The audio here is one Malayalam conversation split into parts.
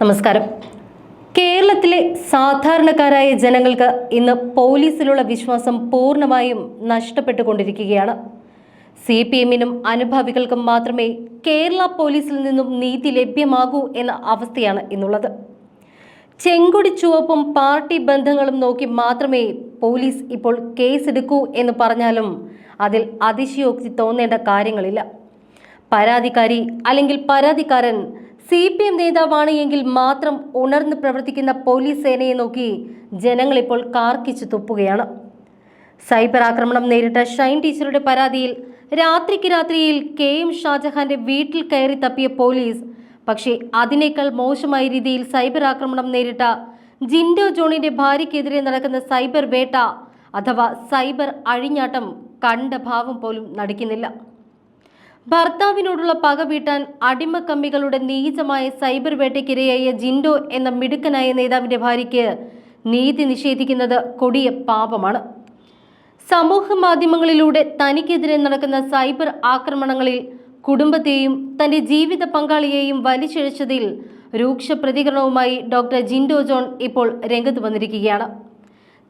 നമസ്കാരം. കേരളത്തിലെ സാധാരണക്കാരായ ജനങ്ങൾക്ക് ഇന്ന് പോലീസിലുള്ള വിശ്വാസം പൂർണമായും നഷ്ടപ്പെട്ടുകൊണ്ടിരിക്കുകയാണ്. സി പി എമ്മിനും അനുഭാവികൾക്കും മാത്രമേ കേരള പോലീസിൽ നിന്നും നീതി ലഭ്യമാകൂ എന്ന അവസ്ഥയാണ് ഇന്നുള്ളത്. ചെങ്കൊടി ചുവപ്പും പാർട്ടി ബന്ധങ്ങളും നോക്കി മാത്രമേ പോലീസ് ഇപ്പോൾ കേസെടുക്കൂ എന്ന് പറഞ്ഞാലും അതിൽ അതിശയോക്തി തോന്നേണ്ട കാര്യങ്ങളില്ല. പരാതിക്കാരി അല്ലെങ്കിൽ പരാതിക്കാരൻ സി പി എം നേതാവാണ് എങ്കിൽ മാത്രം ഉണർന്ന് പ്രവർത്തിക്കുന്ന പോലീസ് സേനയെ നോക്കി ജനങ്ങൾ ഇപ്പോൾ കാർക്കിച്ചു തുപ്പുകയാണ്. സൈബർ ആക്രമണം നേരിട്ട ഷൈൻ ടീച്ചറുടെ പരാതിയിൽ രാത്രിക്ക് രാത്രിയിൽ കെ എം ഷാജഹാന്റെ വീട്ടിൽ കയറി തപ്പിയ പോലീസ് പക്ഷേ അതിനേക്കാൾ മോശമായ രീതിയിൽ സൈബർ ആക്രമണം നേരിട്ട ജിൻഡോ ജോണിന്റെ ഭാര്യയ്ക്കെതിരെ നടക്കുന്ന സൈബർ വേട്ട അഥവാ സൈബർ അഴിഞ്ഞാട്ടം കണ്ട ഭാവം പോലും നടിക്കുന്നില്ല. ഭർത്താവിനോടുള്ള പക വീട്ടാൻ അടിമക്കമ്മികളുടെ നീചമായ സൈബർ വേട്ടയ്ക്കിരയായ ജിൻഡോ എന്ന മിടുക്കനായ നേതാവിന്റെ ഭാര്യയ്ക്ക് നീതി നിഷേധിക്കുന്നത് കൊടിയ പാപമാണ്. സമൂഹ മാധ്യമങ്ങളിലൂടെ തനിക്കെതിരെ നടക്കുന്ന സൈബർ ആക്രമണങ്ങളിൽ കുടുംബത്തെയും തന്റെ ജീവിത പങ്കാളിയെയും വലിച്ചിഴച്ചതിൽ രൂക്ഷ പ്രതികരണവുമായി ഡോക്ടർ ജിൻഡോ ജോൺ ഇപ്പോൾ രംഗത്ത് വന്നിരിക്കുകയാണ്.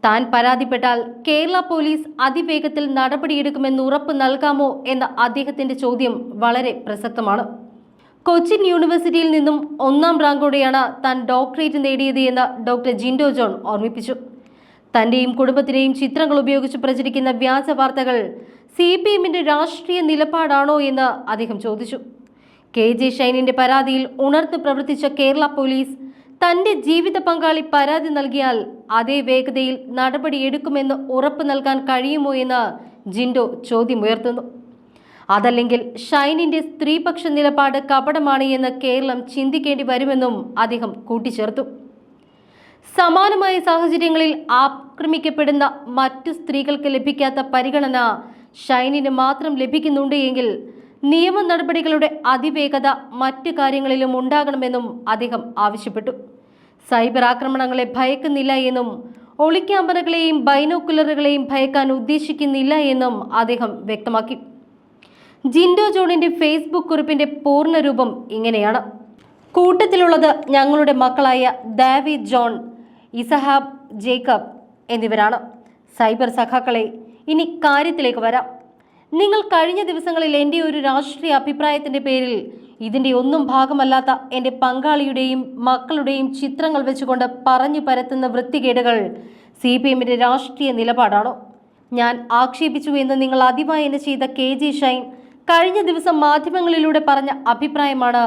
താൻ പരാതിപ്പെട്ടാൽ കേരള പോലീസ് അതിവേഗത്തിൽ നടപടിയെടുക്കുമെന്ന് ഉറപ്പ് നൽകാമോ എന്ന അദ്ദേഹത്തിന്റെ ചോദ്യം വളരെ പ്രസക്തമാണ്. കൊച്ചിൻ യൂണിവേഴ്സിറ്റിയിൽ നിന്നും ഒന്നാം റാങ്കോടെയാണ് താൻ ഡോക്ടറേറ്റ് നേടിയത് എന്ന് ഡോക്ടർ ജിൻഡോ ജോൺ ഓർമ്മിപ്പിച്ചു. തന്റെയും കുടുംബത്തിന്റെയും ചിത്രങ്ങൾ ഉപയോഗിച്ച് പ്രചരിക്കുന്ന വ്യാജ വാർത്തകൾ സി പി എമ്മിന്റെ രാഷ്ട്രീയ നിലപാടാണോ എന്ന് അദ്ദേഹം ചോദിച്ചു. കെ ജെ ഷൈനിന്റെ പരാതിയിൽ ഉണർന്ന് പ്രവർത്തിച്ച കേരള പോലീസ് തന്റെ ജീവിത പങ്കാളി പരാതി നൽകിയാൽ അതേ വേഗതയിൽ നടപടിയെടുക്കുമെന്ന് ഉറപ്പ് നൽകാൻ കഴിയുമോ എന്ന് ജിൻഡോ ചോദ്യമുയർത്തുന്നു. അതല്ലെങ്കിൽ ഷൈനിന്റെ സ്ത്രീപക്ഷ നിലപാട് കപടമാണ് എന്ന് കേരളം ചിന്തിക്കേണ്ടി വരുമെന്നും അദ്ദേഹം കൂട്ടിച്ചേർത്തു. സമാനമായ സാഹചര്യങ്ങളിൽ ആക്രമിക്കപ്പെടുന്ന മറ്റു സ്ത്രീകൾക്ക് ലഭിക്കാത്ത പരിഗണന ഷൈനിന് മാത്രം ലഭിക്കുന്നുണ്ട് എങ്കിൽ നിയമ നടപടികളുടെ അതിവേഗത മറ്റ് കാര്യങ്ങളിലും ഉണ്ടാകണമെന്നും അദ്ദേഹം ആവശ്യപ്പെട്ടു. സൈബർ ആക്രമണങ്ങളെ ഭയക്കുന്നില്ല എന്നും ഒളിക്യാമറകളെയും ബൈനോക്കുലറുകളെയും ഭയക്കാൻ ഉദ്ദേശിക്കുന്നില്ല എന്നും അദ്ദേഹം വ്യക്തമാക്കി. ജിൻഡോ ജോണിന്റെ ഫേസ്ബുക്ക് കുറിപ്പിന്റെ പൂർണരൂപം ഇങ്ങനെയാണ്. കൂട്ടത്തിലുള്ളത് ഞങ്ങളുടെ മക്കളായ ദാവിദ് ജോൺ ഇസഹാബ് ജേക്കബ് എന്നിവരാണ്. സൈബർ സഖാക്കളെ ഇനി കാര്യത്തിലേക്ക് വരാം. നിങ്ങൾ കഴിഞ്ഞ ദിവസങ്ങളിൽ എന്റെ ഒരു രാഷ്ട്രീയ അഭിപ്രായത്തിന്റെ പേരിൽ ഇതിന്റെ ഒന്നും ഭാഗമല്ലാത്ത എന്റെ പങ്കാളിയുടെയും മക്കളുടെയും ചിത്രങ്ങൾ വെച്ചുകൊണ്ട് പറഞ്ഞു പരത്തുന്ന വൃത്തികേടുകൾ സി പി എമ്മിന്റെ രാഷ്ട്രീയ നിലപാടാണോ? ഞാൻ ആക്ഷേപിച്ചു എന്ന് നിങ്ങൾ അതിവായന ചെയ്ത കെ ജി ഷൈൻ കഴിഞ്ഞ ദിവസം മാധ്യമങ്ങളിലൂടെ പറഞ്ഞ അഭിപ്രായമാണ്.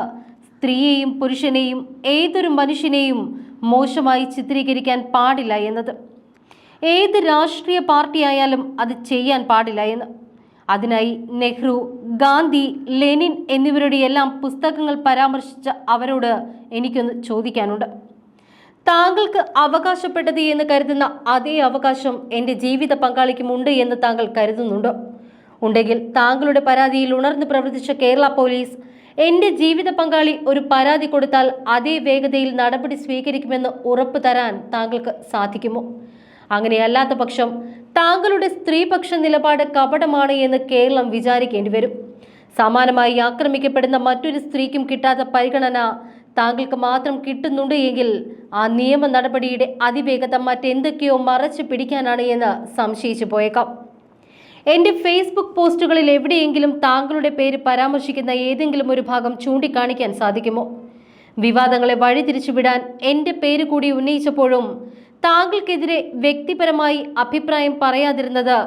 സ്ത്രീയെയും പുരുഷനെയും ഏതൊരു മനുഷ്യനെയും മോശമായി ചിത്രീകരിക്കാൻ പാടില്ല എന്നത്. ഏത് രാഷ്ട്രീയ പാർട്ടിയായാലും അത് ചെയ്യാൻ പാടില്ല എന്ന്. അതിനായി നെഹ്റു ഗാന്ധി ലെനിൻ എന്നിവരുടെ എല്ലാം പുസ്തകങ്ങൾ പരാമർശിച്ച അവരോട് എനിക്കൊന്ന് ചോദിക്കാനുണ്ട്. താങ്കൾക്ക് അവകാശപ്പെട്ടത് എന്ന് കരുതുന്ന അതേ അവകാശം എന്റെ ജീവിത പങ്കാളിക്കുമുണ്ട് എന്ന് താങ്കൾ കരുതുന്നുണ്ടോ? ഉണ്ടെങ്കിൽ താങ്കളുടെ പരാതിയിൽ ഉണർന്ന് പ്രവർത്തിച്ച കേരള പോലീസ് എന്റെ ജീവിത പങ്കാളി ഒരു പരാതി കൊടുത്താൽ അതേ വേഗതയിൽ നടപടി സ്വീകരിക്കുമെന്ന് ഉറപ്പ് തരാൻ താങ്കൾക്ക് സാധിക്കുമോ? അങ്ങനെയല്ലാത്ത പക്ഷം താങ്കളുടെ സ്ത്രീപക്ഷ നിലപാട് കപടമാണ് എന്ന് കേരളം വിചാരിക്കേണ്ടി വരും. സമാനമായി ആക്രമിക്കപ്പെടുന്ന മറ്റൊരു സ്ത്രീക്കും കിട്ടാത്ത പരിഗണന താങ്കൾക്ക് മാത്രം കിട്ടുന്നുണ്ട് എങ്കിൽ ആ നിയമ നടപടിയുടെ അതിവേഗത മറ്റെന്തൊക്കെയോ മറച്ചു പിടിക്കാനാണ് എന്ന് സംശയിച്ചു പോയേക്കാം. എന്റെ ഫേസ്ബുക്ക് പോസ്റ്റുകളിൽ എവിടെയെങ്കിലും താങ്കളുടെ പേര് പരാമർശിക്കുന്ന ഏതെങ്കിലും ഒരു ഭാഗം ചൂണ്ടിക്കാണിക്കാൻ സാധിക്കുമോ? വിവാദങ്ങളെ വഴിതിരിച്ചുവിടാൻ എന്റെ പേര് കൂടി ഉന്നയിച്ചപ്പോഴും താങ്കൾക്കെതിരെ വ്യക്തിപരമായി അഭിപ്രായം പറയാതിരുന്നത്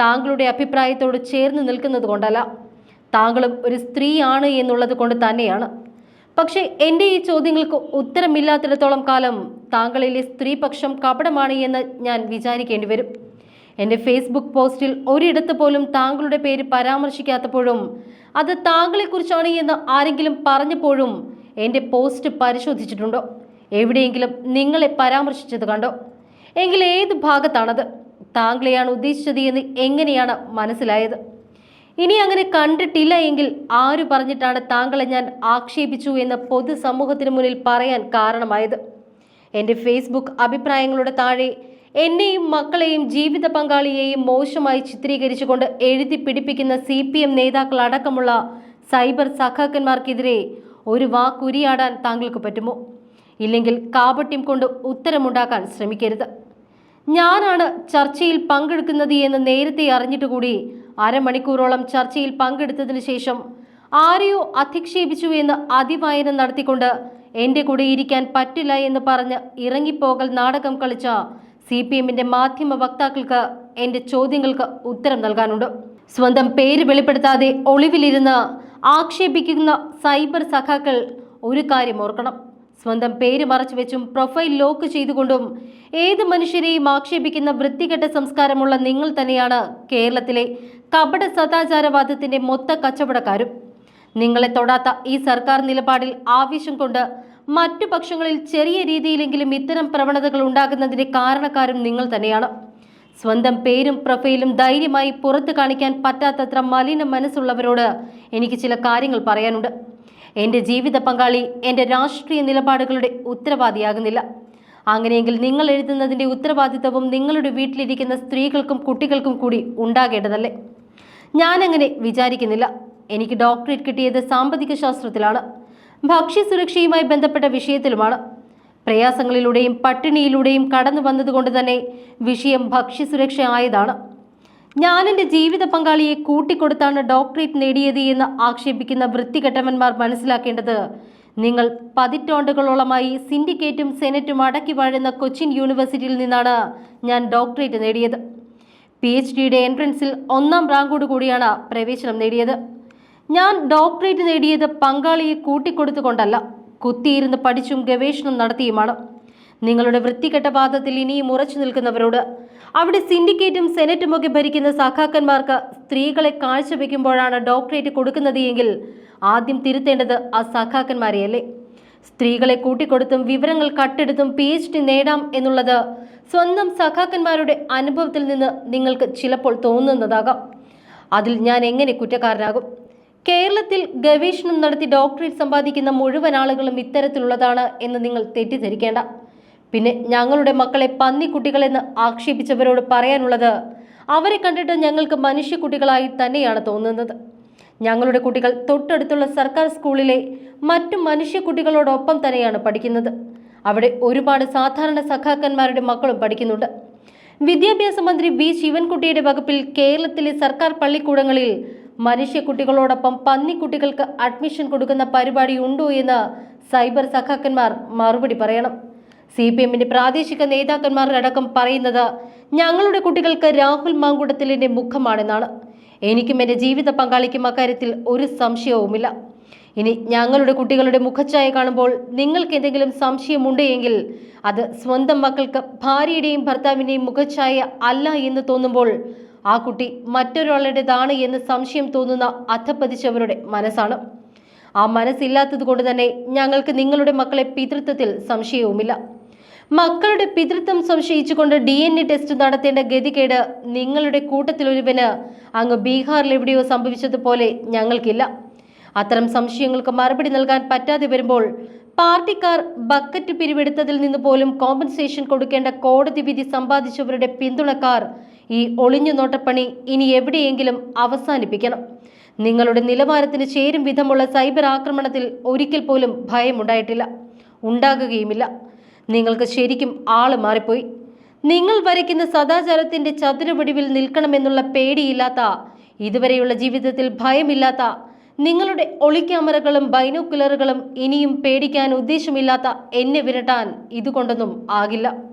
താങ്കളുടെ അഭിപ്രായത്തോട് ചേർന്ന് നിൽക്കുന്നത് കൊണ്ടല്ല. താങ്കളും ഒരു സ്ത്രീയാണ് എന്നുള്ളത് കൊണ്ട് തന്നെയാണ്. പക്ഷേ എന്റെ ഈ ചോദ്യങ്ങൾക്ക് ഉത്തരമില്ലാത്തിടത്തോളം കാലം താങ്കളിലെ സ്ത്രീപക്ഷം കപടമാണ് എന്ന് ഞാൻ വിചാരിക്കേണ്ടി വരും. എന്റെ ഫേസ്ബുക്ക് പോസ്റ്റിൽ ഒരിടത്ത് പോലും താങ്കളുടെ പേര് പരാമർശിക്കാത്തപ്പോഴും അത് താങ്കളെക്കുറിച്ചാണ് എന്ന് ആരെങ്കിലും പറഞ്ഞപ്പോഴും എന്റെ പോസ്റ്റ് പരിശോധിച്ചിട്ടുണ്ടോ? എവിടെയെങ്കിലും നിങ്ങളെ പരാമർശിച്ചത് കണ്ടോ? എങ്കിൽ ഏത് ഭാഗത്താണത്? താങ്കളെയാണ് ഉദ്ദേശിച്ചത് എന്ന് എങ്ങനെയാണ് മനസ്സിലായത്? ഇനി അങ്ങനെ കണ്ടിട്ടില്ല എങ്കിൽ ആര് പറഞ്ഞിട്ടാണ് താങ്കളെ ഞാൻ ആക്ഷേപിച്ചു എന്ന് പൊതുസമൂഹത്തിന് മുന്നിൽ പറയാൻ കാരണമായത്? എന്റെ ഫേസ്ബുക്ക് അഭിപ്രായങ്ങളുടെ താഴെ എന്നെയും മക്കളെയും ജീവിത പങ്കാളിയെയും മോശമായി ചിത്രീകരിച്ചുകൊണ്ട് എഴുതി പിടിപ്പിക്കുന്ന സി പി എം നേതാക്കൾ അടക്കമുള്ള സൈബർ സഖാക്കന്മാർക്കെതിരെ ഒരു വാക്കുരിയാടാൻ താങ്കൾക്ക് പറ്റുമോ? ഇല്ലെങ്കിൽ കാപട്യം കൊണ്ട് ഉത്തരമുണ്ടാക്കാൻ ശ്രമിക്കരുത്. ഞാനാണ് ചർച്ചയിൽ പങ്കെടുക്കുന്നത് എന്ന് നേരത്തെ അറിഞ്ഞിട്ട് കൂടി അരമണിക്കൂറോളം ചർച്ചയിൽ പങ്കെടുത്തതിന് ശേഷം ആരെയോ അധിക്ഷേപിച്ചു എന്ന് അതിവായനം നടത്തിക്കൊണ്ട് എന്റെ കൂടെ ഇരിക്കാൻ പറ്റില്ല എന്ന് പറഞ്ഞ് ഇറങ്ങിപ്പോകൽ നാടകം കളിച്ച സി പി എമ്മിന്റെ മാധ്യമ വക്താക്കൾക്ക് എന്റെ ചോദ്യങ്ങൾക്ക് ഉത്തരം നൽകാനുണ്ട്. സ്വന്തം പേര് വെളിപ്പെടുത്താതെ ഒളിവിലിരുന്ന് ആക്ഷേപിക്കുന്ന സൈബർ സഖാക്കൾ ഒരു കാര്യം ഓർക്കണം. സ്വന്തം പേര് മറച്ചു വെച്ചും പ്രൊഫൈൽ ലോക്ക് ചെയ്തുകൊണ്ടും ഏത് മനുഷ്യരെയും ആക്ഷേപിക്കുന്ന വൃത്തികെട്ട സംസ്കാരമുള്ള നിങ്ങൾ തന്നെയാണ് കേരളത്തിലെ കപട സദാചാരവാദത്തിന്റെ മൊത്ത കച്ചവടക്കാരും. നിങ്ങളെ തൊടാത്ത ഈ സർക്കാർ നിലപാടിൽ ആവേശം കൊണ്ട് മറ്റു പക്ഷങ്ങളിൽ ചെറിയ രീതിയിലെങ്കിലും ഇത്തരം പ്രവണതകൾ ഉണ്ടാകുന്നതിന്റെ കാരണക്കാരും നിങ്ങൾ തന്നെയാണ്. സ്വന്തം പേരും പ്രൊഫൈലും ധൈര്യമായി പുറത്തു കാണിക്കാൻ പറ്റാത്തത്ര മലിന മനസ്സുള്ളവരോട് എനിക്ക് ചില കാര്യങ്ങൾ പറയാനുണ്ട്. എന്റെ ജീവിത പങ്കാളി എന്റെ രാഷ്ട്രീയ നിലപാടുകളുടെ ഉത്തരവാദിയാകുന്നില്ല. അങ്ങനെയെങ്കിൽ നിങ്ങൾ എഴുതുന്നതിന്റെ ഉത്തരവാദിത്തവും നിങ്ങളുടെ വീട്ടിലിരിക്കുന്ന സ്ത്രീകൾക്കും കുട്ടികൾക്കും കൂടി ഉണ്ടാകേണ്ടതല്ലേ? ഞാനങ്ങനെ വിചാരിക്കുന്നില്ല. എനിക്ക് ഡോക്ടറേറ്റ് കിട്ടിയത് സാമ്പത്തിക ശാസ്ത്രത്തിലാണ് ഭക്ഷ്യസുരക്ഷയുമായി ബന്ധപ്പെട്ട വിഷയത്തിലുമാണ്. പ്രയാസങ്ങളിലൂടെയും പട്ടിണിയിലൂടെയും കടന്നു വന്നതുകൊണ്ട് തന്നെ വിഷയം ഭക്ഷ്യസുരക്ഷ ആയതാണ്. ഞാൻ എന്റെ ജീവിത പങ്കാളിയെ കൂട്ടിക്കൊടുത്താണ് ഡോക്ടറേറ്റ് നേടിയത് എന്ന് ആക്ഷേപിക്കുന്ന വൃത്തികെട്ടവന്മാർ മനസ്സിലാക്കേണ്ടത്. നിങ്ങൾ പതിറ്റാണ്ടുകളോളമായി സിൻഡിക്കേറ്റും സെനറ്റും അടക്കി വാഴുന്ന കൊച്ചിൻ യൂണിവേഴ്സിറ്റിയിൽ നിന്നാണ് ഞാൻ ഡോക്ടറേറ്റ് നേടിയത്. പി എച്ച് ഡിയുടെ എൻട്രൻസിൽ ഒന്നാം റാങ്കോട് കൂടിയാണ് പ്രവേശനം നേടിയത്. ഞാൻ ഡോക്ടറേറ്റ് നേടിയത് പങ്കാളിയെ കൂട്ടിക്കൊടുത്തുകൊണ്ടല്ല കുത്തിയിരുന്ന് പഠിച്ചും ഗവേഷണം നടത്തിയുമാണ്. നിങ്ങളുടെ വൃത്തികെട്ട പാദത്തിൽ ഇനിയും ഉറച്ചു നിൽക്കുന്നവരോട് അവിടെ സിൻഡിക്കേറ്റും സെനറ്റും ഒക്കെ ഭരിക്കുന്ന സഖാക്കന്മാർക്ക് സ്ത്രീകളെ കാഴ്ചവെക്കുമ്പോഴാണ് ഡോക്ടറേറ്റ് കൊടുക്കുന്നത് എങ്കിൽ ആദ്യം തിരുത്തേണ്ടത് ആ സഖാക്കന്മാരെയല്ലേ സ്ത്രീകളെ കൂട്ടിക്കൊടുത്തും വിവരങ്ങൾ കട്ടെടുത്തും പി എച്ച് ഡി നേടാം എന്നുള്ളത് സ്വന്തം സഖാക്കന്മാരുടെ അനുഭവത്തിൽ നിന്ന് നിങ്ങൾക്ക് ചിലപ്പോൾ തോന്നുന്നതാകാം. അതിൽ ഞാൻ എങ്ങനെ കുറ്റക്കാരനാകും? കേരളത്തിൽ ഗവേഷണം നടത്തി ഡോക്ടറേറ്റ് സമ്പാദിക്കുന്ന മുഴുവൻ ആളുകളും ഇത്തരത്തിലുള്ളതാണ് എന്ന് നിങ്ങൾ തെറ്റിദ്ധരിക്കേണ്ട. പിന്നെ ഞങ്ങളുടെ മക്കളെ പന്നിക്കുട്ടികളെന്ന് ആക്ഷേപിച്ചവരോട് പറയാനുള്ളത് അവരെ കണ്ടിട്ട് ഞങ്ങൾക്ക് മനുഷ്യക്കുട്ടികളായി തന്നെയാണ് തോന്നുന്നത്. ഞങ്ങളുടെ കുട്ടികൾ തൊട്ടടുത്തുള്ള സർക്കാർ സ്കൂളിലെ മറ്റു മനുഷ്യക്കുട്ടികളോടൊപ്പം തന്നെയാണ് പഠിക്കുന്നത്. അവിടെ ഒരുപാട് സാധാരണ സഖാക്കന്മാരുടെ മക്കളും പഠിക്കുന്നുണ്ട്. വിദ്യാഭ്യാസ മന്ത്രി വി ശിവൻകുട്ടിയുടെ വകുപ്പിൽ കേരളത്തിലെ സർക്കാർ പള്ളിക്കൂടങ്ങളിൽ മനുഷ്യക്കുട്ടികളോടൊപ്പം പന്നിക്കുട്ടികൾക്ക് അഡ്മിഷൻ കൊടുക്കുന്ന പരിപാടി ഉണ്ടോ എന്ന് സൈബർ സഖാക്കന്മാർ മറുപടി പറയണം. സി പി എമ്മിന്റെ പ്രാദേശിക നേതാക്കന്മാരടക്കം പറയുന്നത് ഞങ്ങളുടെ കുട്ടികൾക്ക് രാഹുൽ മാങ്കുടത്തിലിന്റെ മുഖമാണെന്നാണ്. എനിക്കും എന്റെ ജീവിത പങ്കാളിക്കും അക്കാര്യത്തിൽ ഒരു സംശയവുമില്ല. ഇനി ഞങ്ങളുടെ കുട്ടികളുടെ മുഖച്ഛായ കാണുമ്പോൾ നിങ്ങൾക്ക് എന്തെങ്കിലും സംശയമുണ്ട് എങ്കിൽ അത് സ്വന്തം മക്കൾക്ക് ഭാര്യയുടെയും ഭർത്താവിന്റെയും മുഖച്ഛായ അല്ല എന്ന് തോന്നുമ്പോൾ ആ കുട്ടി മറ്റൊരാളുടേതാണ് എന്ന് സംശയം തോന്നുന്ന അധപ്പതിച്ചവരുടെ മനസ്സാണ്. ആ മനസ്സില്ലാത്തത് കൊണ്ട് തന്നെ ഞങ്ങൾക്ക് നിങ്ങളുടെ മക്കളെ പിതൃത്വത്തിൽ സംശയവുമില്ല. മക്കളുടെ പിതൃത്വം സംശയിച്ചുകൊണ്ട് ഡി എൻ എ ടെസ്റ്റ് നടത്തേണ്ട ഗതികേട് നിങ്ങളുടെ കൂട്ടത്തിലൊരുവന്. അങ്ങ് ബീഹാറിൽ എവിടെയോ സംഭവിച്ചതുപോലെ ഞങ്ങൾക്കില്ല. അത്തരം സംശയങ്ങൾക്ക് മറുപടി നൽകാൻ പറ്റാതെ വരുമ്പോൾ പാർട്ടിക്കാർ ബക്കറ്റ് പിരിവെടുത്തതിൽ നിന്ന് പോലും കോമ്പൻസേഷൻ കൊടുക്കേണ്ട കോടതി വിധി സമ്പാദിച്ചവരുടെ പിന്തുണക്കാർ ഈ ഒളിഞ്ഞു നോട്ടപ്പണി ഇനി എവിടെയെങ്കിലും അവസാനിപ്പിക്കണം. നിങ്ങളുടെ നിലവാരത്തിന് ചേരും വിധമുള്ള സൈബർ ആക്രമണത്തിൽ ഒരിക്കൽ പോലും ഭയമുണ്ടായിട്ടില്ല. ഉണ്ടാകുകയുമില്ല. നിങ്ങൾക്ക് ശരിക്കും ആൾ മാറിപ്പോയി. നിങ്ങൾ വരയ്ക്കുന്ന സദാചാരത്തിന്റെ ചതുരവടിവിൽ നിൽക്കണമെന്നുള്ള പേടിയില്ലാത്ത ഇതുവരെയുള്ള ജീവിതത്തിൽ ഭയമില്ലാത്ത നിങ്ങളുടെ ഒളിക്യാമറകളും ബൈനോക്കുലറുകളും ഇനിയും പേടിക്കാൻ ഉദ്ദേശമില്ലാത്ത എന്നെ വിരട്ടാൻ ഇതുകൊണ്ടൊന്നും ആകില്ല.